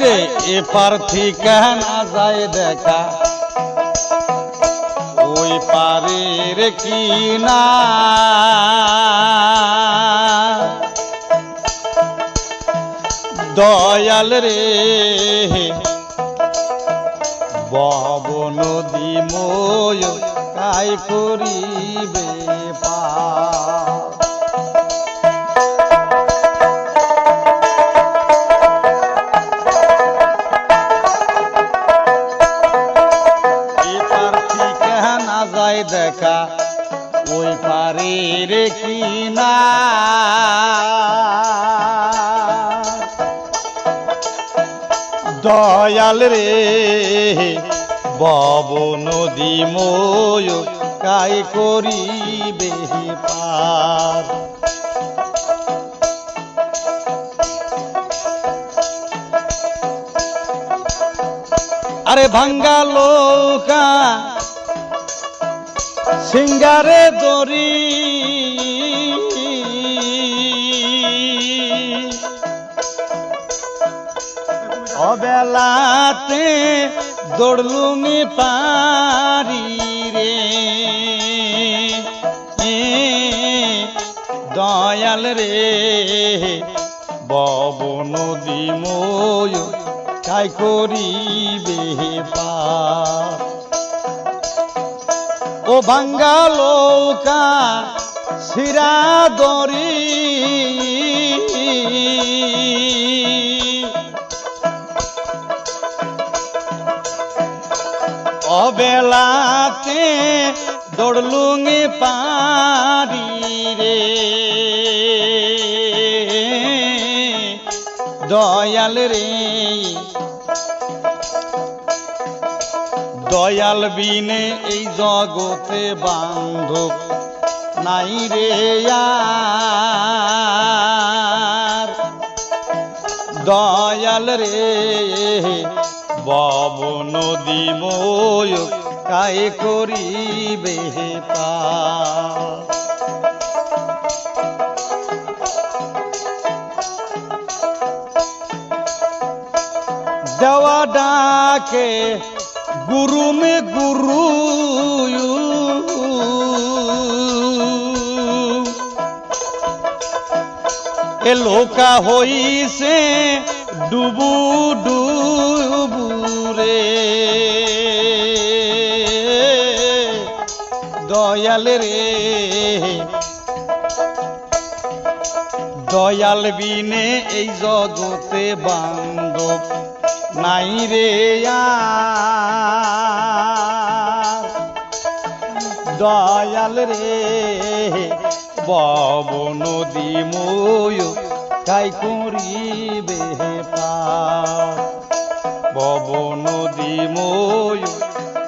হাইরে এপার থেকে না যায় দেখা। ওই পারের কি না দয়াল রে, বব নদী ময় কাই করিবে পা যায় দেখা ওই কি না দয়াল রে, বব নদী ময় কাই করিবে পার। আরে ভাঙ্গা লোকা সিঙ্গারে দরি অবেলাতে দৌড়লুমি পারি রে। দয়াল রে বব নদী ময় কাই করিবে পার ও ভাঙ্গা লৌকা শিরা দরি অবেলাতে দৌড়লুঙ্গি পারি রে। দয়াল রে দয়াল বিনে এই জগতে বান্ধব নাই রে দয়াল রে বব নদী ময় কায় করিবে দেওয়া ডাকে গুরু মে গুরু এ লোকা হইছে ডুবু ডুবু রে। দয়াল রে। দয়াল বিনে এই জগতে বান্ধব। নাই রে দয়াল রে, বব নদী ময় কাই করিবে বব নদী ময়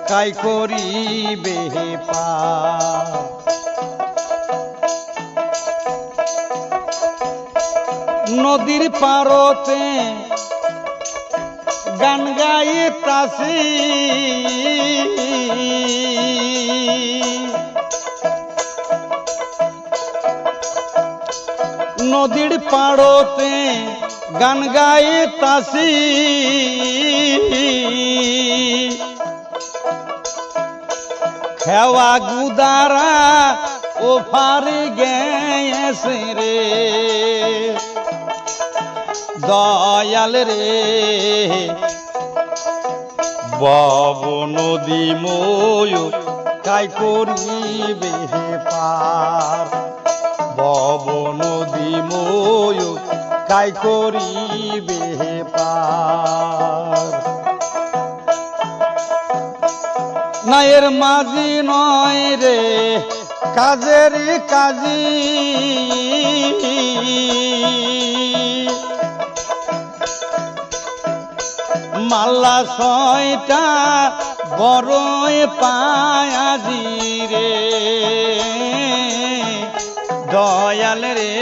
কাই করিবে পার নদীর পারতে গান গাইতাছি নদীর পাড়তে গান গাইতাছি খেওয়া গুদারা ও ফারি গেছে রে। দয়াল রে বব নদী ময় কাই করিবে পার। বব নদী ময় কাই করিবে পার। নায়ের মাঝি নয় রে, কাজের কাজী। মাল্লা ছয়টা বড়ই পায়াজি রে। দয়াল রে,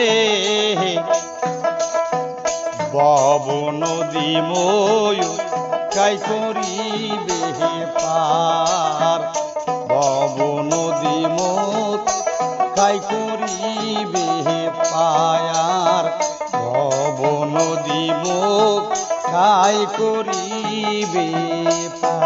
বব নদী ময় কাই করিবে পার। বব নদী মোত কাই করিবে পায়ার। ভব নদী মুখ করিবে পার